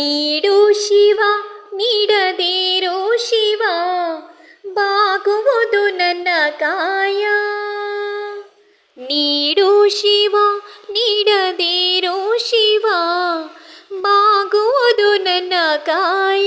ನೀಡು ಶಿವ ನೀಡದೇರೋ ಶಿವ ಬಾಗುವುದು ನನ್ನ ಕಾಯ ನೀಡು ಶಿವ ನೀಡದೇರೋ ಶಿವ ಬಾಗುವುದು ನನ್ನ ಕಾಯ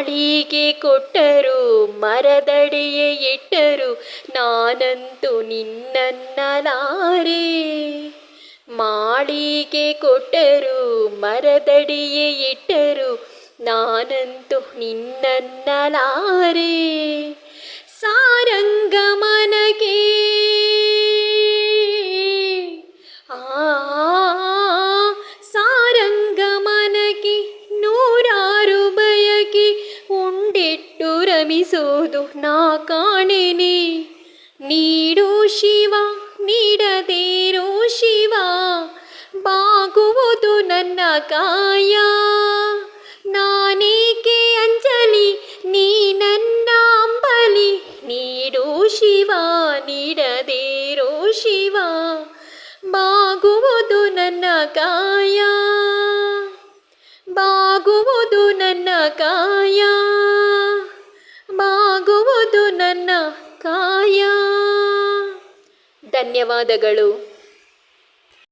ಮಾಳಿಗೆ ಕೊಟ್ಟರು ಮರದಡಿಯೇ ಇಟ್ಟರು ನಾನಂತೂ ನಿನ್ನನ್ನಲಾರೆ ಮಾಳಿಗೆ ಕೊಟ್ಟರು ಮರದಡಿಯೇ ಇಟ್ಟರು ನಾನಂತೂ ನಿನ್ನನ್ನಲಾರೆ ರಮಿಸೋದು ನಾ ಕಾಣೆನೆ. ನೀಡು ಶಿವ, ನೀಡದೇರೋ ಶಿವ. ಬಾಗುವುದು ನನ್ನ ಕಾಯ. ನಾನೇಕೆ ಅಂಜಲಿ, ನೀ ನನ್ನ ಅಂಬಲಿ. ನೀಡು ಶಿವ, ನೀಡದೇರೋ ಶಿವ. ಬಾಗುವುದು ನನ್ನ ಕಾಯ. ಧನ್ಯವಾದಗಳು.